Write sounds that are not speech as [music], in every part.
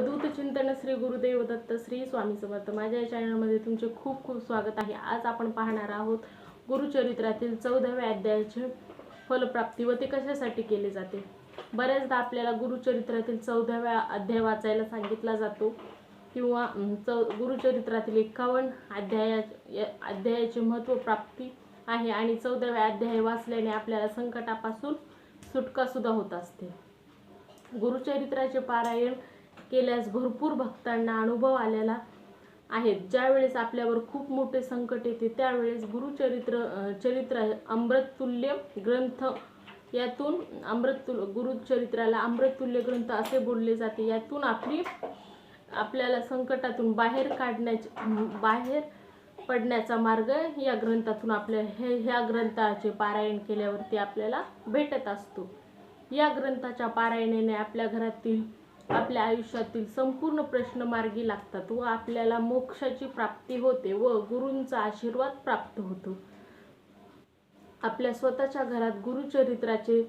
अवधूत चिंतन श्री गुरुदेव दत्त श्री स्वामी समर्थ. माझ्या या चॅनलमध्ये तुमचे खूप खूप स्वागत आहे. आज आपण पाहणार आहोत गुरुचरित्रातील चौदाव्या अध्यायाचे फलप्राप्ती व ते कशासाठी केले जाते? बऱ्याचदा आपल्याला गुरुचरित्रातील चौदाव्या अध्याय वाचायला सांगितला जातो किंवा चौ गुरुचरित्रातील एकावन्न अध्याया अध्यायाची अध्यायाचे महत्त्व प्राप्ती आहे आणि चौदाव्या अध्याय वाचल्याने आपल्याला संकटापासून सुटकासुद्धा होत असते. गुरुचरित्राचे पारायण केल्यास भरपूर भक्तांना अनुभव आलेला आहेत. ज्यावेळेस आपल्यावर खूप मोठे संकट येते त्यावेळेस गुरुचरित्र चरित्र अमृततुल्य ग्रंथ यातून अमृततुल गुरुचरित्राला अमृततुल्य ग्रंथ असे बोलले जाते. यातून आपली आपल्याला संकटातून बाहेर काढण्याचे बाहेर पडण्याचा मार्ग या ग्रंथातून आपल्या हे ह्या ग्रंथाचे पारायण केल्यावरती आपल्याला भेटत असतो. या ग्रंथाच्या पारायणाने आपल्या घरातील आपल्या आयुष्यातील संपूर्ण प्रश्न मार्गी लागतात व आपल्याला मोक्षाची प्राप्ती होते व गुरूंचा आशीर्वाद प्राप्त होतो. आपल्या स्वतःच्या घरात गुरुचरित्राचे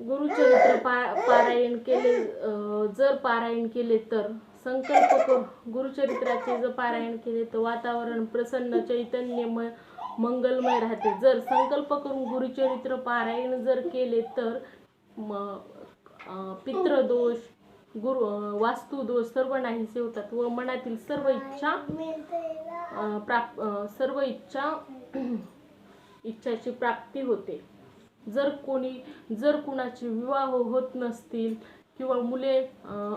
गुरुचरित्र पा पारायण केले अं, जर पारायण केले तर संकल्प करून गुरुचरित्राचे जर पारायण केले तर वातावरण प्रसन्न चैतन्यमय मंगलमय राहते. जर संकल्प करून गुरुचरित्र पारायण जर केले तर म पितृदोष गुरु वास्तू दोष सर्व नाहीसे होतात व मनातील सर्व इच्छा प्राप सर्व इच्छा [clears throat] इच्छाची प्राप्ती होते. जर कोणी जर कुणाचे विवाह होत नसतील किंवा मुले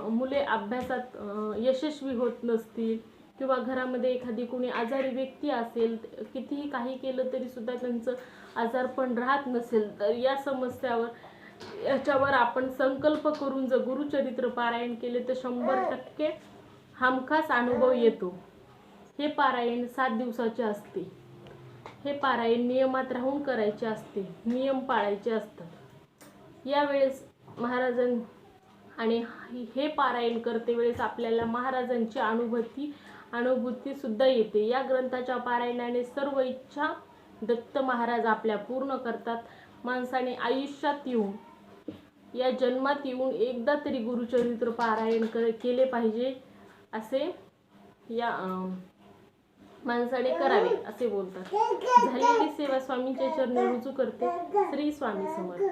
मुले अभ्यासात यशस्वी होत नसतील किंवा घरामध्ये एखादी कोणी आजारी व्यक्ती असेल कितीही काही केलं तरी सुद्धा त्यांचं आजारपण राहत नसेल तर या समस्यावर याच्यावर आपण संकल्प करून जर गुरुचरित्र पारायण केले तर शंभर टक्के हमखास अनुभव येतो. हे पारायण सात दिवसाचे असते. हे पारायण नियमात राहून करायचे असते. नियम पाळायचे असतात. यावेळेस महाराजां आणि हे पारायण करते वेळेस आपल्याला महाराजांची अनुभूती अनुभूती सुद्धा येते. या ग्रंथाच्या पारायणाने सर्व इच्छा दत्त महाराज आपल्या पूर्ण करतात. माणसाने आयुष्यात येऊन या जन्मात येऊन एकदा तरी गुरुचरित्र पारायण कर केले पाहिजे असे या माणसाने करावे असे बोलतात. झालेली सेवा स्वामींच्या चरणी रुजू करते. श्री स्वामी समर्थ.